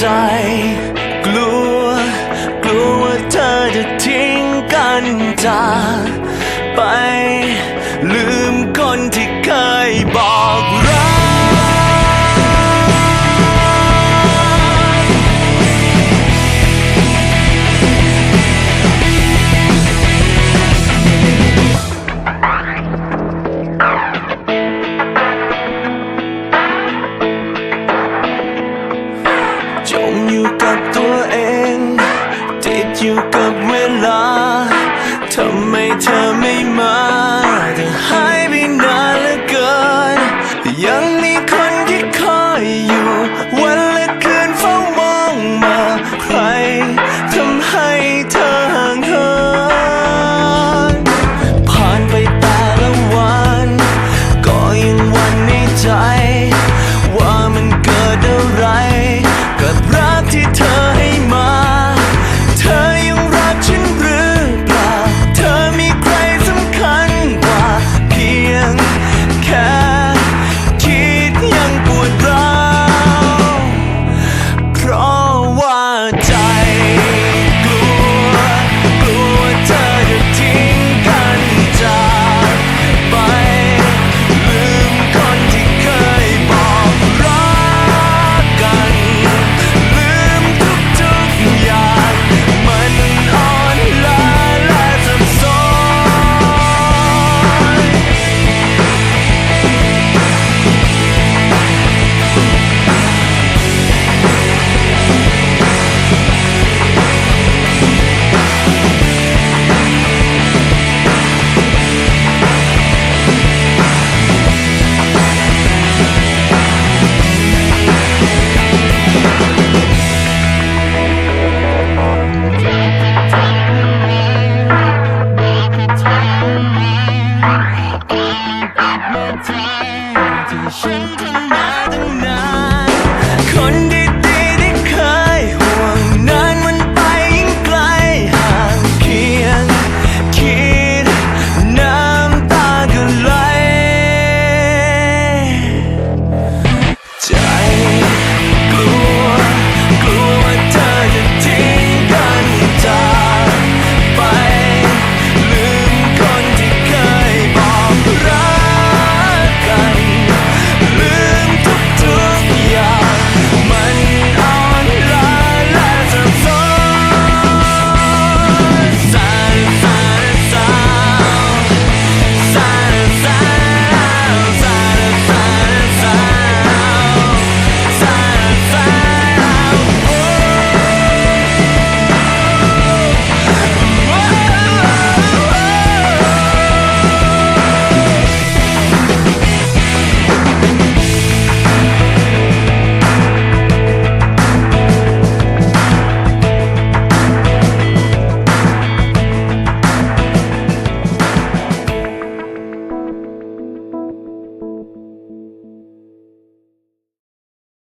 ใจ กลัว กลัวว่าเธอจะทิ้งกันจากไป ลืมคนที่เคยบอก อยู่กับเวลาทำไมเธอ ที่ฉันทำมาตั้งนาน